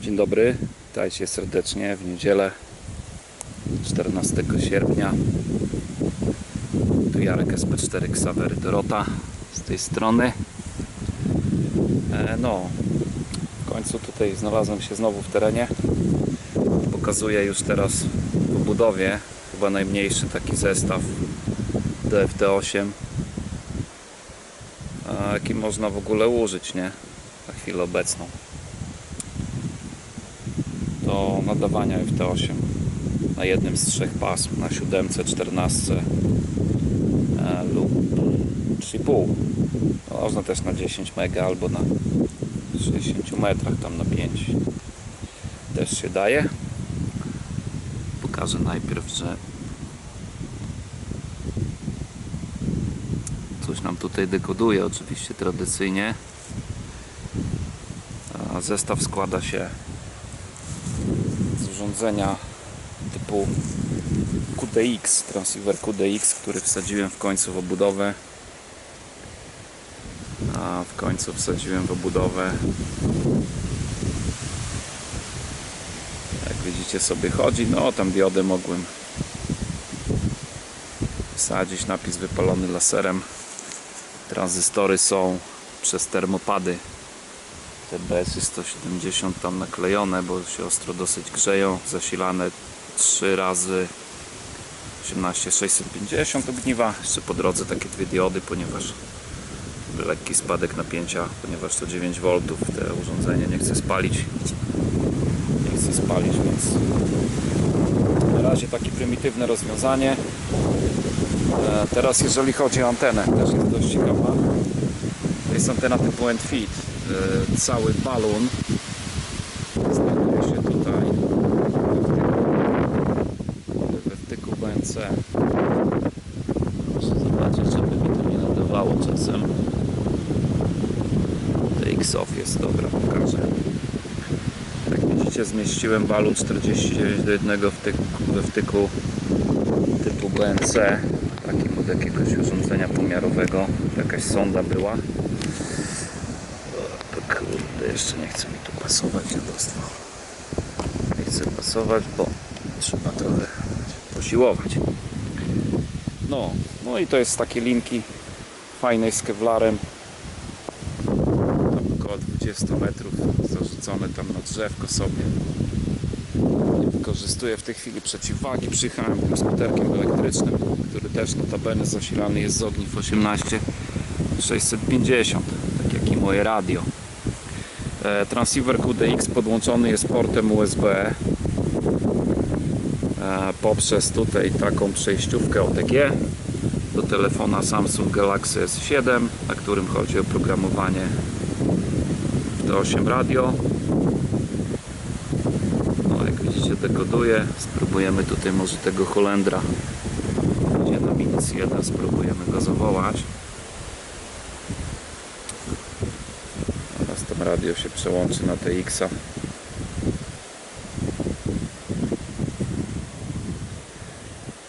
Dzień dobry, witajcie serdecznie w niedzielę 14 sierpnia. Tu Jarek SP4 Xavery Dorota z tej strony. E, no, w końcu tutaj znalazłem się znowu w terenie. Pokazuję już teraz w budowie chyba najmniejszy taki zestaw DFT8 a jaki można w ogóle użyć, nie? Na chwilę obecną do nadawania FT8 na jednym z trzech pasm, na 7, 14 e, lub 3,5 no, można też na 10 mega albo na 60 metrach tam na 5 też się daje. Pokażę najpierw, że coś nam tutaj dekoduje oczywiście tradycyjnie. A zestaw składa się urządzenia typu QDX, transceiver QDX, który wsadziłem w końcu w obudowę. A w końcu wsadziłem w obudowę. Jak widzicie sobie chodzi, no tam diodę mogłem wsadzić, napis wypalony laserem. Tranzystory są przez termopady TBS 170 tam naklejone, bo się ostro dosyć grzeją, zasilane 3 razy 18650 ogniwa, jeszcze po drodze takie dwie diody, ponieważ lekki spadek napięcia, ponieważ to 9V te urządzenie nie chce spalić. Nie chce spalić, więc na razie takie prymitywne rozwiązanie. E, teraz jeżeli chodzi o antenę, też jest dość ciekawa. To jest antena typu end e, cały balon. Znajduje się tutaj we wtyku BNC muszę zobaczyć żeby mi to nie nadawało czasem. TX-off jest dobra pokażę. Jak widzicie zmieściłem balon 49 do 1 wtyku, we wtyku typu BNC takim od jakiegoś urządzenia pomiarowego. Jakaś sonda była jeszcze nie chce mi tu pasować dziadostwo. Nie chce pasować, bo trzeba trochę posiłować. No, no i to jest takie linki fajnej z kevlarem. Tam około 20 metrów zarzucone tam na drzewko sobie. Wykorzystuję w tej chwili przeciwwagi. Przyjechałem tym skuterkiem elektrycznym, który też notabene zasilany jest z ogniw 18 650, tak jak i moje radio. E, Transceiver QDX podłączony jest portem USB e, poprzez tutaj taką przejściówkę OTG do telefona Samsung Galaxy S7, na którym chodzi o programowanie w 8 radio. No, jak widzicie dekoduje. Spróbujemy tutaj może tego Holendra, gdzie na Minus 1 spróbujemy go zawołać. Teraz tam radio się przełączy na TX-a.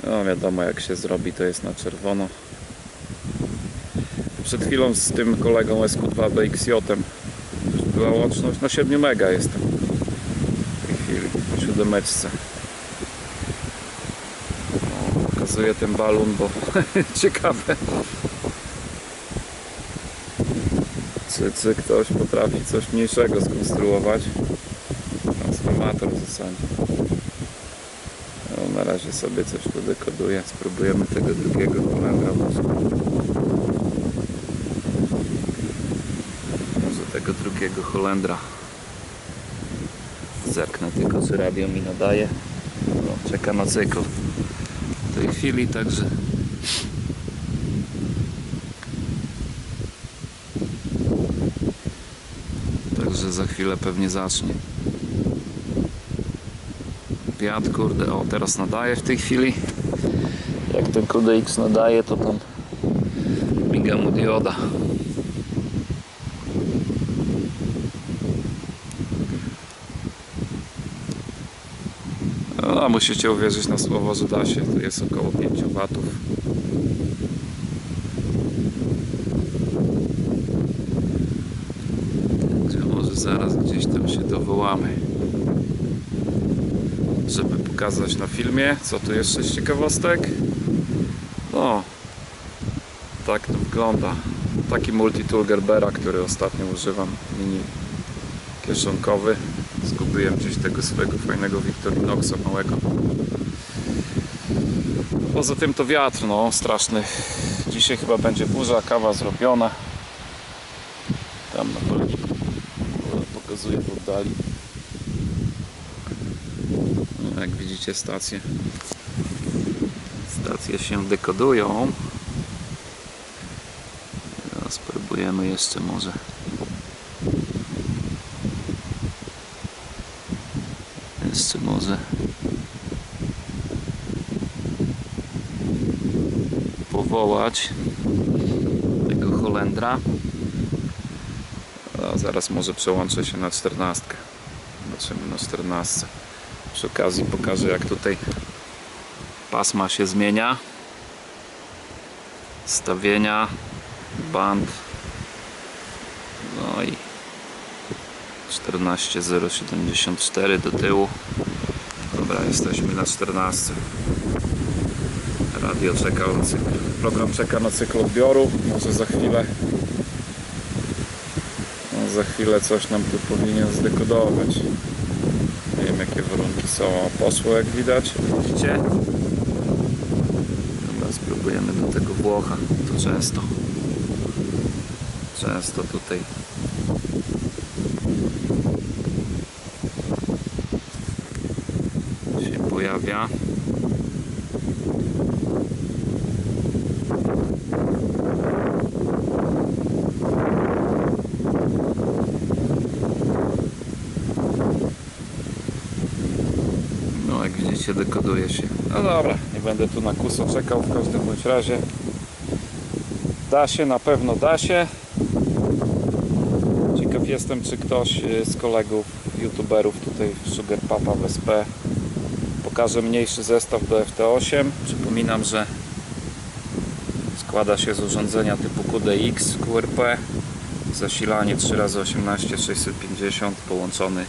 No wiadomo jak się zrobi to jest na czerwono. Przed chwilą z tym kolegą SQ2BXJ była łączność na 7 mega jestem w tej chwili po siódemeczce. O, Pokazuję ten balon, bo ciekawe czy, czy ktoś potrafi coś mniejszego skonstruować? Transformator w zasadzie. No, na razie sobie coś tu dekoduję spróbujemy tego drugiego może może tego drugiego Holendra. Zerknę tylko czy radio mi nadaje. No, czeka na cykl. W tej chwili także Także za chwilę pewnie zacznie. Wiatr, kurde, o teraz nadaje w tej chwili. Jak ten KDX nadaje, to tam miga mu dioda. No, musicie uwierzyć na słowo, że da się. Tu jest około 5 watów. Może Zaraz gdzieś tam się dowołamy. Żeby pokazać na filmie, co tu jeszcze z ciekawostek. No, tak to wygląda. Taki multitool Gerbera, który ostatnio używam, mini kieszonkowy. Zgubiłem gdzieś tego swojego fajnego Victorinoxa małego. Poza tym to wiatr, no straszny. Dzisiaj chyba będzie burza, kawa zrobiona. Tam na policzku pokazuje w oddali. No, Jak widzicie stacje stacje się dekodują. Teraz spróbujemy jeszcze może jeszcze może powołać tego Holendra zaraz może przełączę się na 14 zobaczymy na 14 przy okazji pokażę jak tutaj pasma się zmienia. Stawienia band. No i 14074 do tyłu. Dobra jesteśmy na 14 radio czeka na cykl program czeka na cykl odbioru. Może za chwilę za chwilę coś nam tu powinien zdekodować nie wiem jakie warunki są O, poszło jak widać widzicie Dobra, spróbujemy do tego Włocha. To często. Często tutaj. się pojawia. Widzicie dekoduje się. No dobra, nie będę tu na kuso czekał w każdym bądź razie. Da się, na pewno da się. Ciekaw jestem czy ktoś y, z kolegów youtuberów tutaj Sugar Papa w SP pokaże mniejszy zestaw do FT8. Przypominam, że składa się z urządzenia typu QDX QRP zasilanie 3x18 650 połączony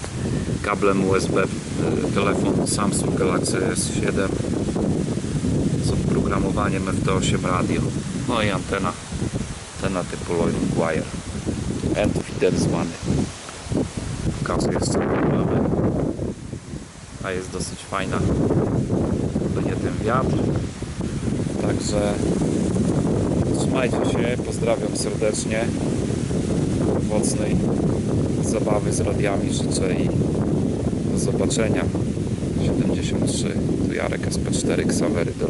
kablem USB y, telefon Samsung Galaxy S7 z oprogramowaniem FT8 radio. No i antena. Antena typu Loic Wire. End feeder zwany. Pokazuję z czego mamy a jest dosyć fajna. Nie ten wiatr. Także trzymajcie się. Pozdrawiam serdecznie mocnej zabawy z radiami życzę i do zobaczenia. 73 tu Jarek SP4 Xavery do